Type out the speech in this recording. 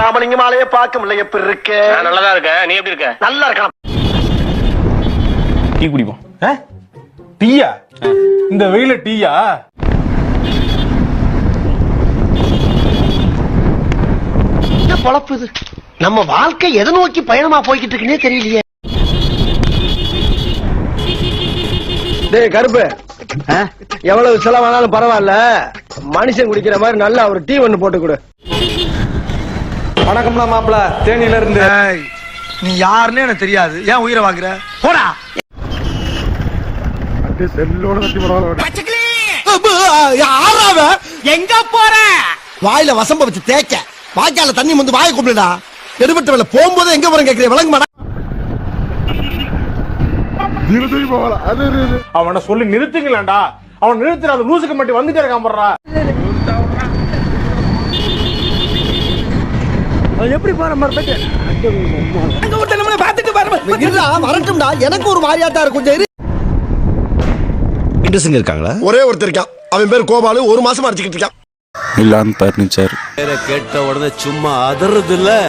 ராமலிங்கம் ஆலைய பார்க்க முடியல. எப்படி இருக்கு? நல்லதா இருக்கேன். நீ எப்படி இருக்க? நல்லா இருக்கலாம். டீ குடிப்போம்? டீயா? இந்த வெயில டீயா? என்ன பொழப்பு இது? நம்ம வாழ்க்கை எதை நோக்கி பயணமா போய்கிட்டு இருக்குன்னே தெரியலையே. டேய் கருப்பு. எவ்வளவு செலவானாலும் பரவாயில்ல. மனுஷன் குடிக்கிற மாதிரி நல்லா ஒரு டீ ஒண்ணு போட்டு கொடு. வணக்கம்லாம் மாப்பிள. தேனியில இருந்து. நீ யாருன்னு எனக்கு தெரியாது. ஏன் உயிரை வாங்குற? போடா. ஆறாவ எங்க போற? வாயில வசம்ப வச்சு தேய்க்க. வாய்க்கால தண்ணி வந்து வாயை கும்பிடுடா. எடுபட்ட வேலை போகும்போது எங்க போறேன் கேக்குறேன் விளங்க மாட்டா அவனை சொல்லி நிறுத்துங்களேன்டா. அவன் நிறுத்துற அந்த லூசுக்கு மட்டும் வந்துட்டே இருக்கான் போடுறா இருடா, வரட்டும்டா. எனக்கு ஒரு மாதிரியாட்டா இருக்கும். இன்ட்ரெஸ்டிங் இருக்காங்களா? ஒரே ஒருத்தர் இருக்கான். அவன் பேர் கோபாலு. ஒரு மாசமா அடிச்சுக்கிட்டு இருக்கான். மிலான் பர்னிச்சர் கேட்ட உடனே சும்மா அதறது இல்ல